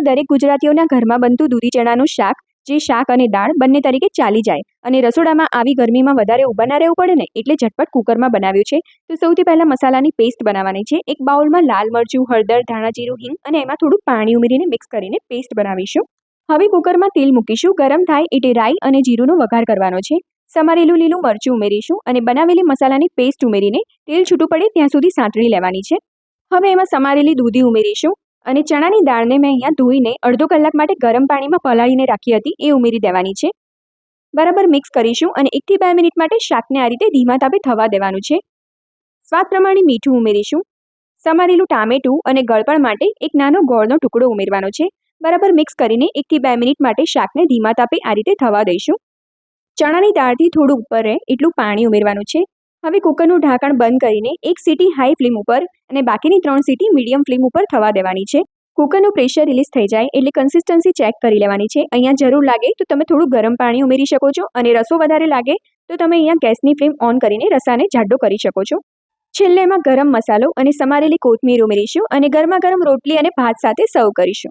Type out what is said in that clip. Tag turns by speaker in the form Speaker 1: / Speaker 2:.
Speaker 1: એમાં દરેક ગુજરાતીઓના ઘરમાં બનતું દૂધી ચણાનું શાક, જે શાક અને દાળ બંને તરીકે ચાલી જાય અને રસોડામાં આવી ગરમીમાં વધારે ઊભા ના રહેવું પડે ને એટલે ઝટપટ કુકરમાં બનાવ્યું છે. તો સૌથી પહેલાં મસાલાની પેસ્ટ બનાવવાની છે. એક બાઉલમાં લાલ મરચું, હળદર, ધાણા જીરું, હિંગ અને એમાં થોડું પાણી ઉમેરીને મિક્સ કરીને પેસ્ટ બનાવીશું. હવે કુકરમાં તેલ મૂકીશું. ગરમ થાય એટલે રાઈ અને જીરુંનો વઘાર કરવાનો છે. સમારેલું લીલું મરચું ઉમેરીશું અને બનાવેલી મસાલાની પેસ્ટ ઉમેરીને તેલ છૂટું પડે ત્યાં સુધી સાંતળી લેવાની છે. હવે એમાં સમારેલી દૂધી ઉમેરીશું. અને ચણાની દાળને મેં અહીંયા ધોઈને અડધો કલાક માટે ગરમ પાણીમાં પલાળીને રાખી હતી, એ ઉમેરી દેવાની છે. બરાબર મિક્સ કરીશું અને એકથી બે મિનિટ માટે શાકને આ રીતે ધીમા તાપે થવા દેવાનું છે. સ્વાદ પ્રમાણે મીઠું ઉમેરીશું. સમારેલું ટામેટું અને ગળપણ માટે એક નાનો ગોળનો ટુકડો ઉમેરવાનો છે. બરાબર મિક્સ કરીને એકથી બે મિનિટ માટે શાકને ધીમા તાપે આ રીતે થવા દઈશું. ચણાની દાળથી થોડું ઉપર રહે એટલું પાણી ઉમેરવાનું છે. હવે કુકરનું ઢાંકણ બંધ કરીને એક સીટી હાઈ ફ્લેમ ઉપર અને બાકીની ત્રણ સીટી મીડિયમ ફ્લેમ ઉપર થવા દેવાની છે. કુકરનું પ્રેશર રિલીઝ થઈ જાય એટલે કન્સિસ્ટન્સી ચેક કરી લેવાની છે. અહીંયા જરૂર લાગે તો તમે થોડું ગરમ પાણી ઉમેરી શકો છો અને રસો વધારે લાગે તો તમે અહીંયા ગેસની ફ્લેમ ઓન કરીને રસાને જાડો કરી શકો છો. છેલ્લે એમાં ગરમ મસાલો અને સમારેલી કોથમીર ઉમેરીશું અને ગરમા ગરમ રોટલી અને ભાત સાથે સર્વ કરીશું.